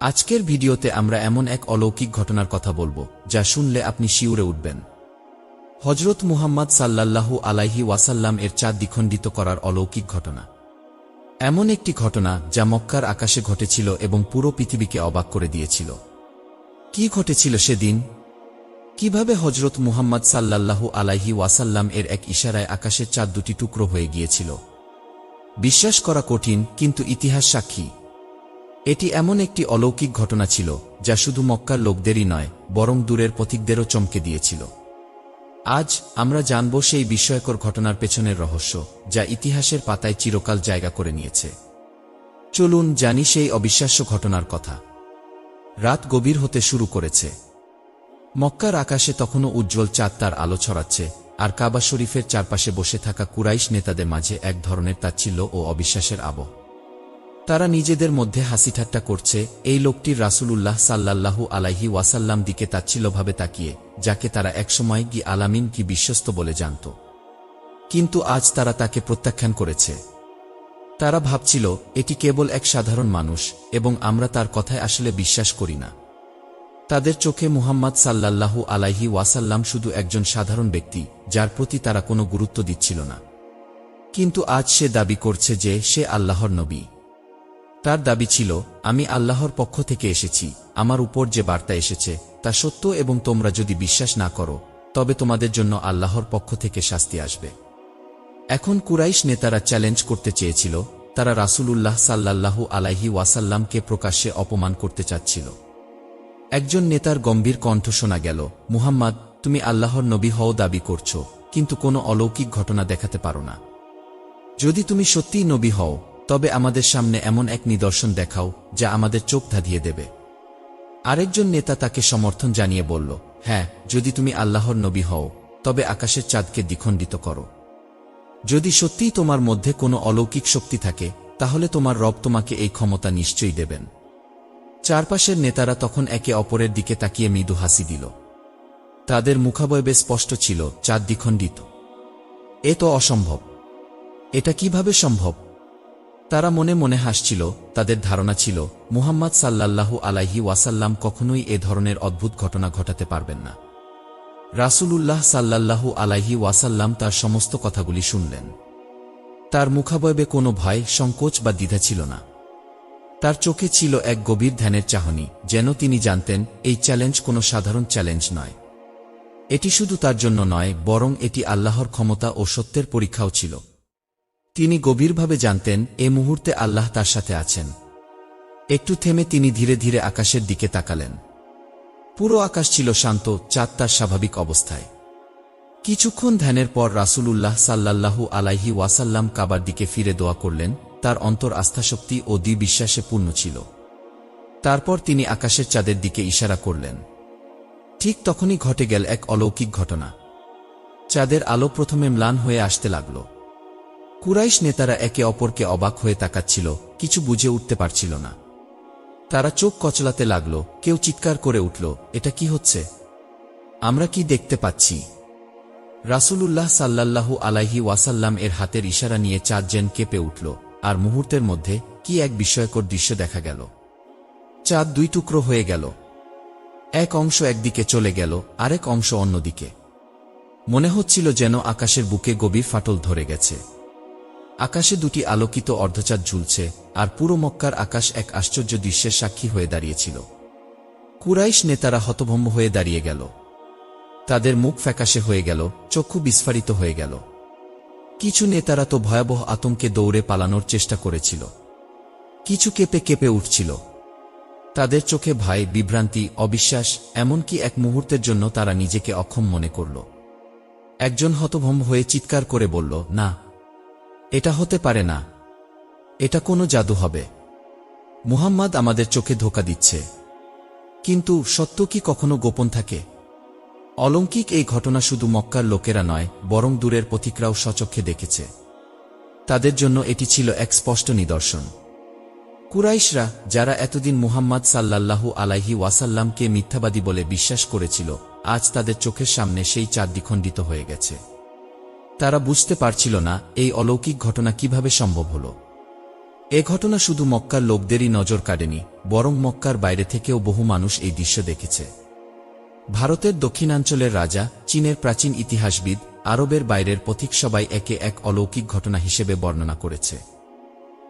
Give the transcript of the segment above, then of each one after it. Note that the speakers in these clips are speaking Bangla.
আজকের ভিডিওতে আমরা এমন এক অলৌকিক ঘটনার কথা বলব, যা শুনলে আপনি শিউরে উঠবেন। হজরত মুহাম্মদ সাল্লাল্লাহু আলাইহি ওয়াসাল্লাম এর চাঁদ দ্বিখণ্ডিত করার অলৌকিক ঘটনা। এমন একটি ঘটনা যা মক্কার আকাশে ঘটেছিল এবং পুরো পৃথিবীকে অবাক করে দিয়েছিল। কি ঘটেছিল সেদিন? কীভাবে হজরত মুহাম্মদ সাল্লাল্লাহু আলাইহি ওয়াসাল্লাম এর এক ইশারায় আকাশের চাঁদ দুটি টুকরো হয়ে গিয়েছিল? বিশ্বাস করা কঠিন, কিন্তু ইতিহাস সাক্ষী। এটি এমন একটি অলৌকিক ঘটনা ছিল, যা শুধু মক্কার লোকদেরই নয়, বরং দূরের পথিকদেরও চমকে দিয়েছিল। আজ আমরা জানব সেই বিস্ময়কর ঘটনার পেছনের রহস্য, যা ইতিহাসের পাতায় চিরকাল জায়গা করে নিয়েছে। চলুন জানি সেই অবিশ্বাস্য ঘটনার কথা। রাত গভীর হতে শুরু করেছে। মক্কার আকাশে তখনও উজ্জ্বল চাঁদ তার আলো ছড়াচ্ছে, আর কাবা শরীফের চারপাশে বসে থাকা কুরাইশ নেতাদের মাঝে এক ধরনের তাচ্ছিল্য ও অবিশ্বাসের আবহ। তারা নিজেদের মধ্যে হাসি ঠাট্টা করছে, এই লোকটির রাসূলুল্লাহ সাল্লাল্লাহু আলাইহি ওয়াসাল্লাম দিকে তাচ্ছিল্যভাবে তাকিয়ে, যাকে তারা একসময় কি আলামিন কি বিশ্বস্ত বলে জানত। কিন্তু আজ তারা তাকে প্রত্যাখ্যান করেছে। তারা ভাবছিল, এটি কেবল এক সাধারণ মানুষ, এবং আমরা তার কথায় আসলে বিশ্বাস করি না। তাদের চোখে মুহাম্মদ সাল্লাল্লাহু আলাইহি ওয়াসাল্লাম শুধু একজন সাধারণ ব্যক্তি, যার প্রতি তারা কোনো গুরুত্ব দিচ্ছিল না। কিন্তু আজ সে দাবি করছে যে, সে আল্লাহর নবী। তার দাবি ছিল, আমি আল্লাহর পক্ষ থেকে এসেছি, আমার উপর যে বার্তা এসেছে, তা সত্য এবং তোমরা যদি বিশ্বাস না করো, তবে তোমাদের জন্য আল্লাহর পক্ষ থেকে শাস্তি আসবে। এখন কুরাইশ নেতারা চ্যালেঞ্জ করতে চেয়েছিল, তারা রাসূলুল্লাহ সাল্লাল্লাহু আলাইহি ওয়াসাল্লামকে প্রকাশ্যে অপমান করতে চাচ্ছিল। একজন নেতার গম্ভীর কণ্ঠ শোনা গেল, মুহাম্মদ, তুমি আল্লাহর নবী হও দাবি করছ, কিন্তু কোনো অলৌকিক ঘটনা দেখাতে পারো না। যদি তুমি সত্যিই নবী হও তবে আমাদের সামনে এমন এক নিদর্শন দেখাও, যা আমাদের চোখ ধাঁধিয়ে দেবে। আরেকজন নেতা তাকে সমর্থন জানিয়ে বলল হ্যাঁ যদি তুমি আল্লাহর নবী হও, তবে আকাশের চাঁদকে দ্বিখণ্ডিত করো। যদি সত্যিই তোমার মধ্যে কোনো অলৌকিক শক্তি থাকে, তাহলে তোমার রব তোমাকে এই ক্ষমতা নিশ্চয়ই দেবেন। চারপাশের নেতারা তখন একে অপরের দিকে তাকিয়ে মৃদু হাসি দিল। তাদের মুখাবয়বে স্পষ্ট ছিল, চাঁদ দ্বিখণ্ডিত। এ তো অসম্ভব। এটা কীভাবে সম্ভব? তারা মনে মনে হাসছিল, তাদের ধারণা ছিল, মুহাম্মদ সাল্লাল্লাহু আলাইহি ওয়াসাল্লাম কখনোই এ ধরনের অদ্ভুত ঘটনা ঘটাতে পারবেন না। রাসূলুল্লাহ সাল্লাল্লাহু আলাইহি ওয়াসাল্লাম তার সমস্ত কথাগুলি শুনলেন। তার মুখাবয়বে কোনো ভয়, সংকোচ বা দ্বিধা ছিল না। তার চোখে ছিল এক গভীর ধ্যানের চাহনি, যেন তিনি জানতেন, এই চ্যালেঞ্জ কোনো সাধারণ চ্যালেঞ্জ নয়। এটি শুধু তার জন্য নয়, বরং এটি আল্লাহর ক্ষমতা ও সত্যের পরীক্ষাও ছিল। তিনি গভীরভাবে জানতেন, এ মুহূর্তে আল্লাহ তার সাথে আছেন। একটু থেমে তিনি ধীরে ধীরে আকাশের দিকে তাকালেন। পুরো আকাশ ছিল শান্ত, চাঁদ তার স্বাভাবিক অবস্থায়। কিছুক্ষণ ধ্যানের পর রাসূলুল্লাহ সাল্লাল্লাহু আলাইহি ওয়াসাল্লাম কাবার দিকে ফিরে দোয়া করলেন, তার অন্তর আস্থাশক্তি ও দ্বিবিশ্বাসে পূর্ণ ছিল। তারপর তিনি আকাশের চাঁদের দিকে ইশারা করলেন। ঠিক তখনই ঘটে গেল এক অলৌকিক ঘটনা। চাঁদের আলো প্রথমে ম্লান হয়ে আসতে লাগল। কুরাইশ নেতারা একে অপরকে অবাক হয়ে তাকাচ্ছিল, কিছু বুঝে উঠতে পারছিল না। তারা চোখ কচলাতে লাগল, কেউ চিৎকার করে উঠল, এটা কি হচ্ছে? আমরা কি দেখতে পাচ্ছি? রাসূলুল্লাহ সাল্লাল্লাহু আলাইহি ওয়াসাল্লাম এর হাতের ইশারা নিয়ে চাঁদ যেন কেঁপে উঠল, আর মুহূর্তের মধ্যে কি এক বিস্ময়কর দৃশ্য দেখা গেল। চাঁদ দুই টুকরো হয়ে গেল। এক অংশ একদিকে চলে গেল, আরেক অংশ অন্যদিকে। মনে হচ্ছিল যেন আকাশের বুকে গভীর ফাটল ধরে গেছে। আকাশে দুটি আলোকিত অর্ধচাঁদ ঝুলছে, আর পুরো মক্কার আকাশ এক আশ্চর্য দৃশ্যের সাক্ষী হয়ে দাঁড়িয়েছিল। কুরাইশ নেতারা হতভম্ব হয়ে দাঁড়িয়ে গেল। তাদের মুখ ফ্যাকাশে হয়ে গেল, চক্ষু বিস্ফারিত হয়ে গেল। কিছু নেতারা তো ভয়াবহ আতঙ্কে দৌড়ে পালানোর চেষ্টা করেছিল। কিছু কেঁপে কেঁপে উঠছিল। তাদের চোখে ভয়, বিভ্রান্তি, অবিশ্বাস, এমনকি এক মুহূর্তের জন্য তারা নিজেকে অক্ষম মনে করল। একজন হতভম্ব হয়ে চিৎকার করে বলল, না এটা হতে পারে না। এটা কোনো জাদু হবে। মুহাম্মদ আমাদের চোখে ধোকা দিচ্ছে। কিন্তু সত্য কি কখনো গোপন থাকে? অলৌকিক এই ঘটনা শুধু মক্কার লোকেরা নয়, বরং দূরের পথিকরাও সচক্ষে দেখেছে। তাদের জন্য এটি ছিল এক স্পষ্ট নিদর্শন। কুরাইশরা, যারা এতদিন মুহাম্মদ সাল্লাল্লাহু আলাইহি ওয়াসাল্লামকে মিথ্যাবাদী বলে বিশ্বাস করেছিল, আজ তাদের চোখের সামনে সেই চাঁদ দ্বিখণ্ডিত হয়ে গেছে। তারা বুঝতে পারছিল না এই অলৌকিক ঘটনা কীভাবে সম্ভব হল। এ ঘটনা শুধু মক্কার লোকদেরই নজর কাটেনি বরং মক্কার বাইরে থেকেও বহু মানুষ এই দৃশ্য দেখেছে। ভারতের দক্ষিণাঞ্চলের রাজা, চীনের প্রাচীন ইতিহাসবিদ, আরবের বাইরের পথিক সবাই একে এক অলৌকিক ঘটনা হিসেবে বর্ণনা করেছে।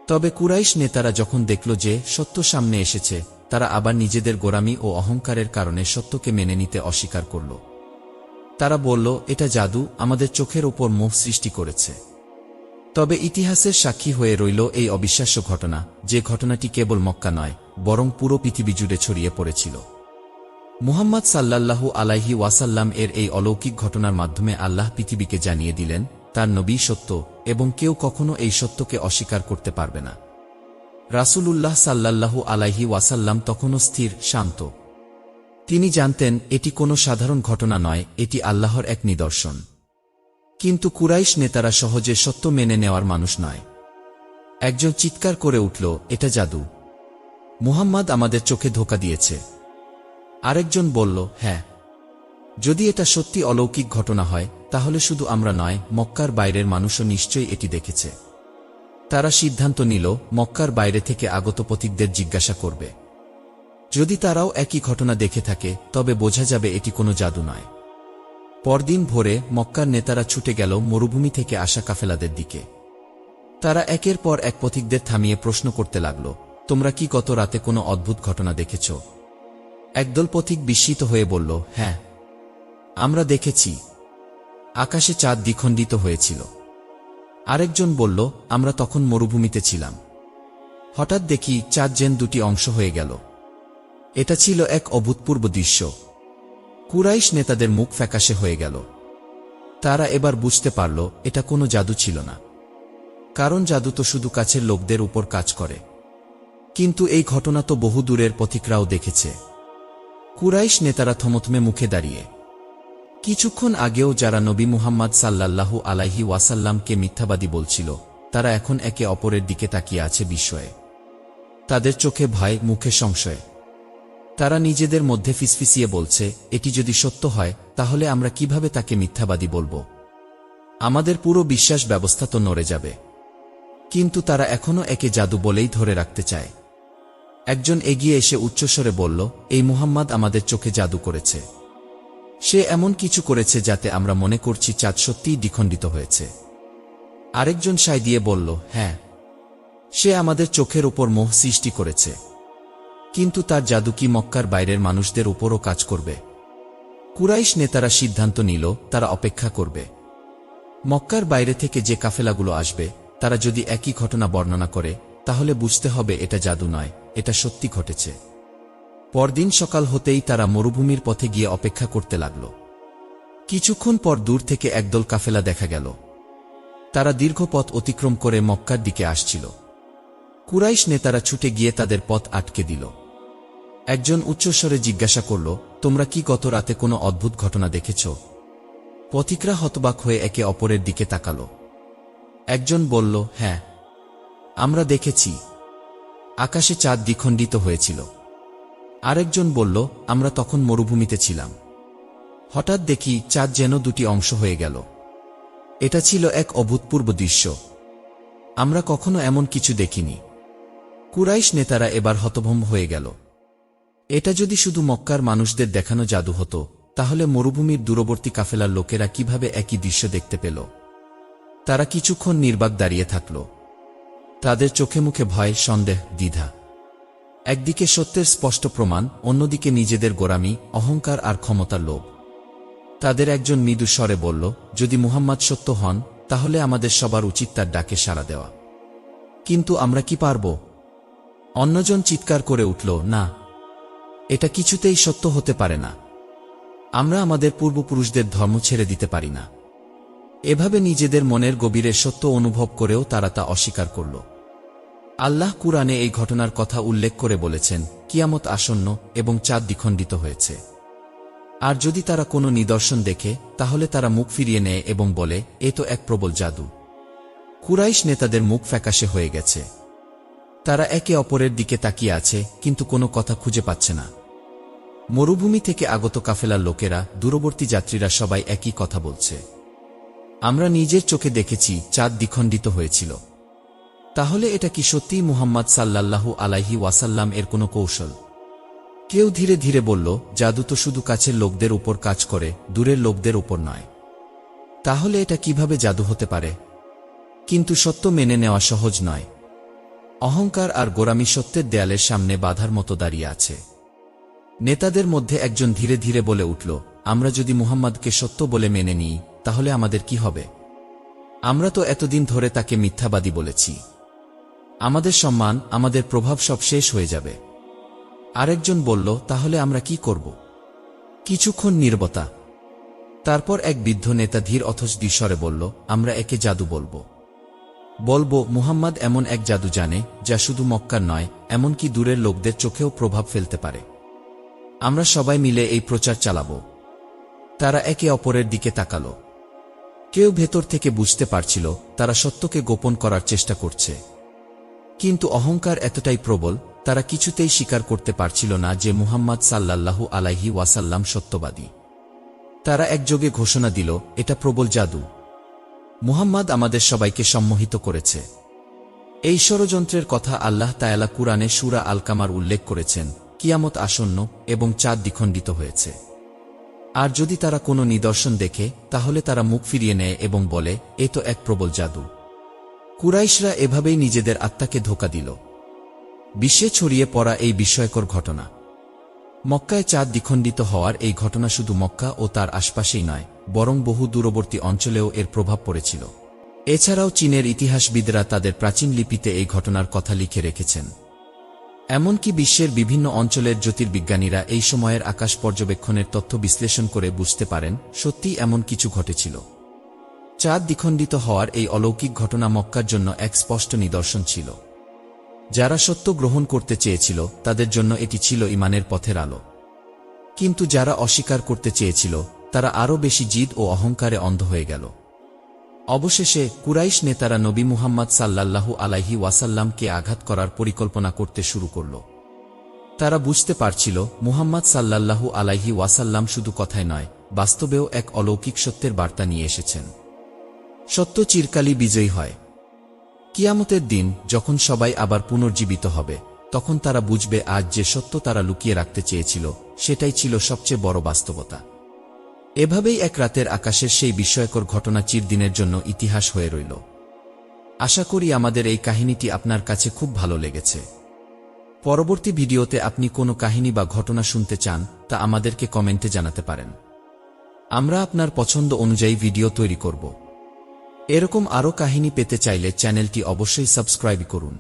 তবে কুরাইশ নেতারা যখন দেখল যে সত্য সামনে এসেছে, তারা আবার নিজেদের গোরামি ও অহংকারের কারণে সত্যকে মেনে নিতে অস্বীকার করল। তারা বলল, এটা জাদু আমাদের চোখের ওপর মোহ সৃষ্টি করেছে। তবে ইতিহাসের সাক্ষী হয়ে রইল এই অবিশ্বাস্য ঘটনা, যে ঘটনাটি কেবল মক্কা নয়, বরং পুরো পৃথিবী জুড়ে ছড়িয়ে পড়েছিল। মুহাম্মদ সাল্লাল্লাহু আলাইহি ওয়াসাল্লাম এর এই অলৌকিক ঘটনার মাধ্যমে আল্লাহ পৃথিবীকে জানিয়ে দিলেন, তার নবী সত্য এবং কেউ কখনো এই সত্যকে অস্বীকার করতে পারবে না। রাসূলুল্লাহ সাল্লাল্লাহু আলাইহি ওয়াসাল্লাম তখনও স্থির, শান্ত তিনি জানতেন, এটি কোনো সাধারণ ঘটনা নয়, এটি আল্লাহর এক নিদর্শন। কিন্তু কুরাইশ নেতারা সহজে সত্য মেনে নেওয়ার মানুষ নয়। একজন চিৎকার করে উঠল, এটা জাদু। মুহাম্মদ আমাদের চোখে ধোকা দিয়েছে। আরেকজন বলল হ্যাঁ। যদি এটা সত্যি অলৌকিক ঘটনা হয়, তাহলে শুধু আমরা নয়, মক্কার বাইরের মানুষও নিশ্চয়ই এটি দেখেছে। তারা সিদ্ধান্ত নিল, মক্কার বাইরে থেকে আগত পথিকদের জিজ্ঞাসা করবে। যদি তারাও একই ঘটনা দেখে থাকে, তবে বোঝা যাবে এটি কোনো জাদু নয়। পরদিন ভোরে মক্কার নেতারা ছুটে গেল মরুভূমি থেকে আসা কাফেলাদের দিকে। তারা একের পর এক পথিকদের থামিয়ে প্রশ্ন করতে লাগল, তোমরা কি গত রাতে কোনো অদ্ভুত ঘটনা দেখেছ? একদল পথিক বিস্মিত হয়ে বলল হ্যাঁ আমরা দেখেছি। আকাশে চাঁদ দ্বিখণ্ডিত হয়েছিল। আরেকজন বলল, আমরা তখন মরুভূমিতে ছিলাম। হঠাৎ দেখি চাঁদ যেন দুটি অংশ হয়ে গেল। এটা ছিল এক অভূতপূর্ব দৃশ্য। কুরাইশ নেতাদের মুখ ফ্যাকাশে হয়ে গেল। তারা এবার বুঝতে পারল, এটা কোনো জাদু ছিল না। কারণ জাদু তো শুধু কাছের লোকদের উপর কাজ করে। কিন্তু এই ঘটনা তো বহু দূরের পথিকরাও দেখেছে। কুরাইশ নেতারা থমথমে মুখে দাঁড়িয়ে। কিছুক্ষণ আগেও যারা নবী মুহাম্মদ সাল্লাল্লাহু আলাইহি ওয়াসাল্লামকে মিথ্যাবাদী বলছিল, তারা এখন একে অপরের দিকে তাকিয়ে আছে বিস্ময়ে। তাদের চোখে ভয়, মুখে সংশয়। তারা নিজেদের মধ্যে ফিসফিসিয়ে বলছে, এটি যদি সত্য হয়, তাহলে আমরা কীভাবে তাকে মিথ্যাবাদী বলব? আমাদের পুরো বিশ্বাস ব্যবস্থা তো নড়ে যাবে। কিন্তু তারা এখনও একে জাদু বলেই ধরে রাখতে চায়। একজন এগিয়ে এসে উচ্চস্বরে বলল, এই মুহাম্মদ আমাদের চোখে জাদু করেছে। সে এমন কিছু করেছে যাতে আমরা মনে করছি চাঁদ সত্যিই দ্বিখণ্ডিত হয়েছে। আরেকজন সাই দিয়ে বলল হ্যাঁ সে আমাদের চোখের উপর মোহ সৃষ্টি করেছে। কিন্তু তার জাদু কি মক্কার বাইরের মানুষদের উপরও কাজ করবে। কুরাইশ নেতারা সিদ্ধান্ত নিল, তারা অপেক্ষা করবে। মক্কার বাইরে থেকে যে কাফেলাগুলো আসবে, তারা যদি একই ঘটনা বর্ণনা করে, তাহলে বুঝতে হবে এটা জাদু নয়, এটা সত্যি ঘটেছে। পরদিন সকাল হতেই তারা মরুভূমির পথে গিয়ে অপেক্ষা করতে লাগল। কিছুক্ষণ পর দূর থেকে একদল কাফেলা দেখা গেল। তারা দীর্ঘ পথ অতিক্রম করে মক্কার দিকে আসছিল। কুরাইশ নেতারা ছুটে গিয়ে তাদের পথ আটকে দিল। একজন উচ্চস্বরে জিজ্ঞাসা করল, তোমরা কি গত রাতে কোনো অদ্ভুত ঘটনা দেখেছ? পথিকরা হতবাক হয়ে একে অপরের দিকে তাকাল। একজন বলল হ্যাঁ আমরা দেখেছি। আকাশে চাঁদ দ্বিখণ্ডিত হয়েছিল। আরেকজন বলল, আমরা তখন মরুভূমিতে ছিলাম। হঠাৎ দেখি চাঁদ যেন দুটি অংশ হয়ে গেল। এটা ছিল এক অভূতপূর্ব দৃশ্য। আমরা কখনো এমন কিছু দেখিনি। কুরাইশ নেতারা এবার হতভম্ব হয়ে গেল। এটা যদি শুধু মক্কার মানুষদের দেখানো জাদু হতো, তাহলে মরুভূমির দূরবর্তী কাফেলার লোকেরা কীভাবে একই দৃশ্য দেখতে পেল? তারা কিছুক্ষণ নির্বাক দাঁড়িয়ে থাকল। তাদের চোখে মুখে ভয়, সন্দেহ, দ্বিধা। একদিকে সত্যের স্পষ্ট প্রমাণ, অন্যদিকে নিজেদের গোরামি অহংকার আর ক্ষমতার লোভ। তাদের একজন মৃদু স্বরে বলল, যদি মুহাম্মদ সত্য হন, তাহলে আমাদের সবার উচিত তার ডাকে সাড়া দেওয়া। কিন্তু আমরা কি পারব? অন্যজন চিৎকার করে উঠল, না। এটা কিছুতেই সত্য হতে পারে না। আমরা আমাদের পূর্বপুরুষদের ধর্ম ছেড়ে দিতে পারি না। এভাবে নিজেদের মনের গভীরে সত্য অনুভব করেও তারা তা অস্বীকার করল। আল্লাহ কুরআনে এই ঘটনার কথা উল্লেখ করে বলেছেন, কিয়ামত আসন্ন এবং চাঁদ দ্বিখণ্ডিত হয়েছে। আর যদি তারা কোনো নিদর্শন দেখে, তাহলে তারা মুখ ফিরিয়ে নেয় এবং বলে, এ তো এক প্রবল জাদু। কুরাইশ নেতাদের মুখ ফ্যাকাশে হয়ে গেছে। তারা একে অপরের দিকে তাকিয়ে আছে, কিন্তু কোনো কথা খুঁজে পাচ্ছে না। মরুভূমি থেকে আগত কাফেলার লোকেরা, দূরবর্তী যাত্রীরা সবাই একই কথা বলছে। আমরা নিজের চোখে দেখেছি, চাঁদ দ্বিখণ্ডিত হয়েছিল। তাহলে এটা কি সত্যিই মুহাম্মদ সাল্লাল্লাহু আলাইহি ওয়াসাল্লাম এর কোনো কৌশল? কেউ ধীরে ধীরে বলল, জাদু তো শুধু কাছের লোকদের উপর কাজ করে, দূরের লোকদের উপর নয়। তাহলে এটা কীভাবে জাদু হতে পারে? কিন্তু সত্য মেনে নেওয়া সহজ নয়। অহংকার আর গোরামি সত্যের দেয়ালের সামনে বাধার মতো দাঁড়িয়ে আছে। নেতাদের মধ্যে একজন ধীরে ধীরে বলে উঠল, আমরা যদি মুহাম্মদকে সত্য বলে মেনে নিই, তাহলে আমাদের কি হবে? আমরা তো এতদিন ধরে তাকে মিথ্যাবাদী বলেছি। আমাদের সম্মান, আমাদের প্রভাব সব শেষ হয়ে যাবে। আরেকজন বলল, তাহলে আমরা কি করব? কিছুক্ষণ নির্বতা। তারপর এক বৃদ্ধ নেতা ধীর অথচ দিশরে বলল, আমরা একে জাদু বলব। বলব, মুহাম্মদ এমন এক জাদু জানে, যা শুধু মক্কার নয়, এমনকি দূরের লোকদের চোখেও প্রভাব ফেলতে পারে। আমরা সবাই মিলে এই প্রচার চালাব। তারা একে অপরের দিকে তাকাল। কেউ ভেতর থেকে বুঝতে পারছিল, তারা সত্যকে গোপন করার চেষ্টা করছে। কিন্তু অহংকার এতটাই প্রবল, তারা কিছুতেই স্বীকার করতে পারছিল না যে মুহাম্মদ সাল্লাল্লাহু আলাইহি ওয়াসাল্লাম সত্যবাদী। তারা একযোগে ঘোষণা দিল, এটা প্রবল জাদু। মুহাম্মদ আমাদের সবাইকে সম্মোহিত করেছে। এই ষড়যন্ত্রের কথা আল্লাহ তায়ালা কুরআনে সুরা আলকামার উল্লেখ করেছেন। কিয়ামত আসন্ন এবং চাঁদ দ্বিখণ্ডিত হয়েছে। আর যদি তারা কোনো নিদর্শন দেখে, তাহলে তারা মুখ ফিরিয়ে নেয় এবং বলে, এ তো এক প্রবল জাদু। কুরাইশরা এভাবেই নিজেদের আত্মাকে ধোকা দিল। বিশ্বে ছড়িয়ে পড়া এই বিস্ময়কর ঘটনা। মক্কায় চাঁদ দ্বিখণ্ডিত হওয়ার এই ঘটনা শুধু মক্কা ও তার আশপাশেই নয়, বরং বহু দূরবর্তী অঞ্চলেও এর প্রভাব পড়েছিল। এছাড়াও চীনের ইতিহাসবিদরা তাদের প্রাচীন লিপিতে এই ঘটনার কথা লিখে রেখেছেন। এমনকি বিশ্বের বিভিন্ন অঞ্চলের জ্যোতির্বিজ্ঞানীরা এই সময়ের আকাশ পর্যবেক্ষণের তথ্য বিশ্লেষণ করে বুঝতে পারেন সত্যি এমন কিছু ঘটেছিল। চাঁদ দ্বিখণ্ডিত হওয়ার এই অলৌকিক ঘটনা মক্কার জন্য এক স্পষ্ট নিদর্শন ছিল। যারা সত্য গ্রহণ করতে চেয়েছিল, তাদের জন্য এটি ছিল ইমানের পথের আলো। কিন্তু যারা অস্বীকার করতে চেয়েছিল, তারা আরও বেশি জিদ ও অহংকারে অন্ধ হয়ে গেল। অবশেষে কুরাইশ নেতারা নবী মুহাম্মদ সাল্লাল্লাহু আলাইহি ওয়াসাল্লামকে আঘাত করার পরিকল্পনা করতে শুরু করল। তারা বুঝতে পারছিল, মুহাম্মদ সাল্লাল্লাহু আলাইহি ওয়াসাল্লাম শুধু কথায় নয়, বাস্তবেও এক অলৌকিক সত্যের বার্তা নিয়ে এসেছেন। সত্য চিরকালই বিজয়ী হয়। কিয়ামতের দিন যখন সবাই আবার পুনর্জীবিত হবে, তখন তারা বুঝবে আজ যে সত্য তারা লুকিয়ে রাখতে চেয়েছিল, সেটাই ছিল সবচেয়ে বড় বাস্তবতা। এভাবেই এক রাতের আকাশের সেই বিস্ময়কর ঘটনা চিরদিনের জন্য ইতিহাস হয়ে রইল। আশা করি আমাদের এই কাহিনীটি আপনার কাছে খুব ভালো লেগেছে। পরবর্তী ভিডিওতে আপনি কোনো কাহিনী বা ঘটনা শুনতে চান, তা আমাদেরকে কমেন্টে জানাতে পারেন। আমরা আপনার পছন্দ অনুযায়ী ভিডিও তৈরি করব। এরকম আরও কাহিনী পেতে চাইলে চ্যানেলটি অবশ্যই সাবস্ক্রাইব করুন।